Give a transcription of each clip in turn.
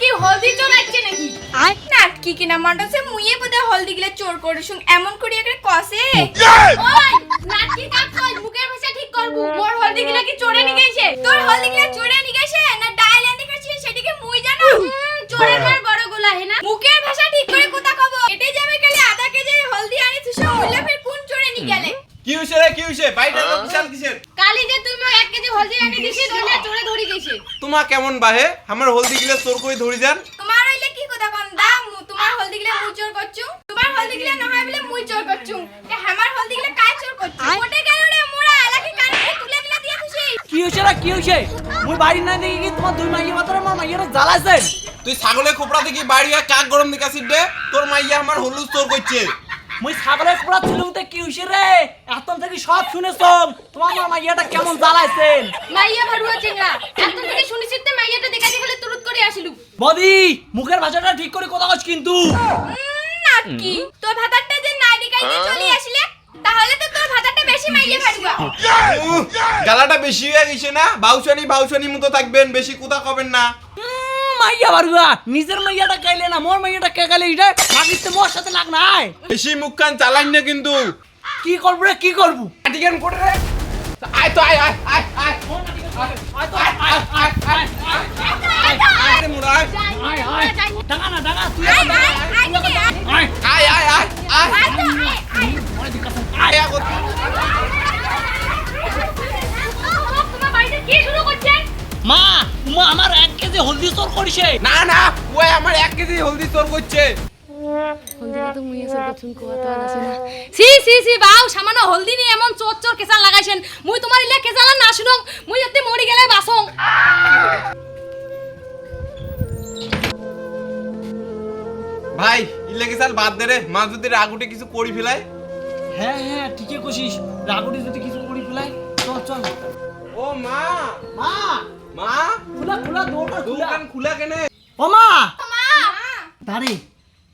কি হলদি সেটিকে মুই জানো? চোরের কার বড় গোলা হে ঠিক করে কথা কব? এটাই যাবে গেলে আধা কেজি হলদি আনিছিস ওইলা চোরে নিয়ে গেলে? কি হইছে রে কি হইছে? বাইরে তোমা কেমন বাহে? আমার হলদি গিলা চোর করে ধরি যান? তোমার হইলে কি কথা কন? দা মু- তোমার হলদি গিলা মুই চোর করছু। তোমার হলদি গিলা নহয় বলে মুই চোর করছু। এ আমার হলদি গিলা কাই চোর করছু? ওটে গেল রে মোরা এলাকি কানে তুলে দিলা দিয়া খুশি। কি হয়েছে রে কি হয়েছে মুই বাড়ি না দেখি কি তোমার দুই মাইয়া মাত্র আমার মাইয়ারে জ্বালাইছেন? তুই ছাগলের খোপড়া দেখি বাড়ি আর কাক গরম দিকাছিস রে তোর মাইয়া আমার হলুদ চোর করছে। মুই ছাগলের কুড়া ছিলুতে কি হয়েছে রে? থেকে সব শুনেছ? তোমার আমার মাইয়াটা কেমন জ্বালাইছেন? মাইয়া ভারুয়া চিংড়া থেকে শুনিছিস তে মাইয়াটা গেলে তুরুত করে আসিলু। বদি মুখের ভাষাটা ঠিক করে কথা কস কিন্তু। নাকি তোর ভাতারটা যে নাই দেখাইতে চলি আসলে তাহলে তো তোর ভাতারটা বেশি মাইয়া ভারুয়া। গালাটা বেশি হয়ে গেছে না? বাউসানি বাউসানি মতো থাকবেন বেশি কথা কবেন না। মাইয়া বাড়ুয়া নিজের মাইয়াটা গাইলে না মোর মাইয়াটা কে এটা মোর সাথে লাগ নাই বেশি মুখ কান চালান না কিন্তু কি করব রে কি করব আটিকেন করে রে আয় তো আয় আয় আয় আয় আয় তো, আয়, আয়, আয়, আয়, আয়, আয় রে মুড়া আয় আয়, আয়। ডাঙা না ডাঙা তুই আয় আয় আয় দিকে আয় আয় আয় আয় আয় আয় আয় তো আয় আয় অনেক দিক আছে। আয় আগত তোমার বাড়িতে কি শুরু করছে মা মা আমার কেজি হলদি চোর করিছে। না না ওই আমার এক কেজি হলদি চোর করছে। সি সি সি বাউ সামান্য হলদি নিয়ে এমন চোর চোর কেসাল লাগাইছেন। মুই তোমার ইলে কেসালা না শুনং মুই যদি মরি গেলে বাসং ভাই ইলেগে চাল বাদ দে রে মা যদি রাগুটে কিছু করি ফেলায়। হ্যাঁ হ্যাঁ ঠিকই কছিস রাগুটি যদি কিছু করি ফেলাই চল চল। ও মা। মা! মা! খোলা খোলা দোকান খুলা কেনে? ও মা! মা!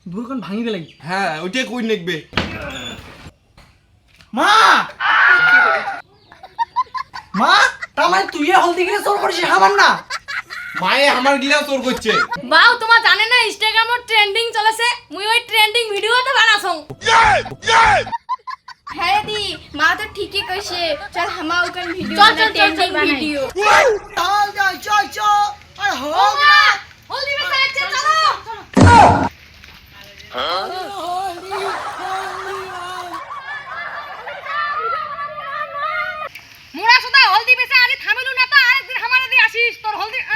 দোকান ভাঙি পেলাই হ্যাঁ ওইটাই কই নেকবে মা! মা তার মানে তুই হলদি গিলে চোর করিস আমার না মায়ে আমার গিলা চোর করছে। বাউ তোমার জানে না ইনস্টাগ্রামত ট্রেন্ডিং চলেছে? মুই ওই ট্রেন্ডিং ভিডিওতে বানাছং। হ্যাঁ দি মা তো ঠিকই কইছে। চল হামা ওখান ভিডিও চল, চল, চল, ট্রেন্ডিং চল, ভিডিও হলদি বেচা আরে থামিলু না তো আরেকদিন হামারে দিয়ে আসিস তোর হলদি